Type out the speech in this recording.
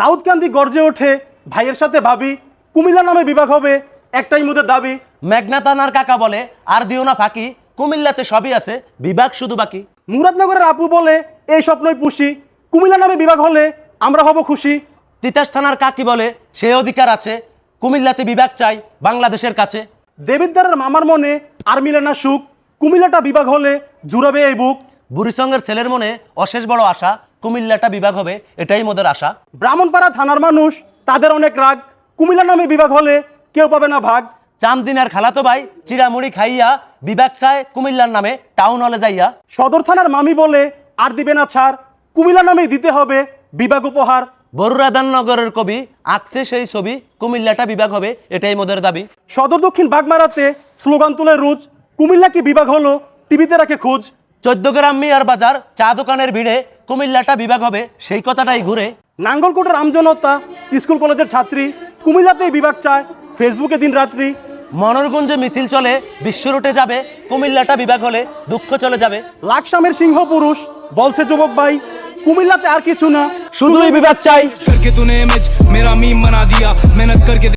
দাউদকান্দি গর্জে ওঠে ভাইয়ের সাথে ভাবি কুমিল্লা নামে বিভাগ হবে একটাই মুদের দাবি। মেঘনা তানার কাকা বলে আর দিও না ফাঁকি কুমিল্লাতে সবই আছে বিভাগ শুধু বাকি। মুরাদনগরের আপু বলে এই স্বপ্নই পুষি কুমিল্লা নামে বিভাগ হলে আমরা হব খুশি। তিতাস থানার কাকি বলে সে অধিকার আছে কুমিল্লাতে বিভাগ চাই বাংলাদেশের কাছে। দেবিদ্দারের মামার মনে আর মিলে না সুখ কুমিল্লাটা বিভাগ হলে জুড়াবে এই বুক। বুড়িসঙ্গের ছেলের মনে অশেষ বড় আশা কুমিল্লাটা বিভাগ হবে এটাই মোদের আশা। ব্রাহ্মণপাড়া থানার মানুষ তাদের অনেক রাগ। কুমিল্লা নামে বিভাগ হলে কেউ পাবে না ভাগ। চামদিনার খালাতো ভাই চিরামুড়ি খাইয়া বিভাগ চায় কুমিল্লার নামে টাউন হলে যাইয়া। সদর থানার মামি বলে আর দিবে না ছাড়। কুমিল্লা নামেই দিতে হবে বিভাগ উপহার। বরুরাদান নগরের কবি আঁকছে সেই ছবি কুমিল্লাটা বিভাগ হবে এটাই মোদের দাবি। সদর দক্ষিণ বাগমারাতে স্লোগান তুলে রুজ কুমিল্লা কি বিভাগ হলো? টিভিতে রাখে খোঁজ। চোদ্দ গ্রাম মিয়ার বাজার চা দোকানের ভিড়ে কুমিল্লাটা বিভাগ হবে সেই কথাটাই ঘুরে। নাঙ্গলকোটের আমজনতা স্কুল কলেজের ছাত্রী কুমিল্লাতেই বিভাগ চায় ফেসবুকে দিন রাত্রি। মনোরগঞ্জে মিছিল চলে বিশ্ব রুটে যাবে কুমিল্লাটা বিভাগ হলে দুঃখ চলে যাবে। লাকসামের সিংহ পুরুষ বলছে যুবক ভাই কুমিল্লাতে আর কিছু না শুধুই বিভাগ চাই।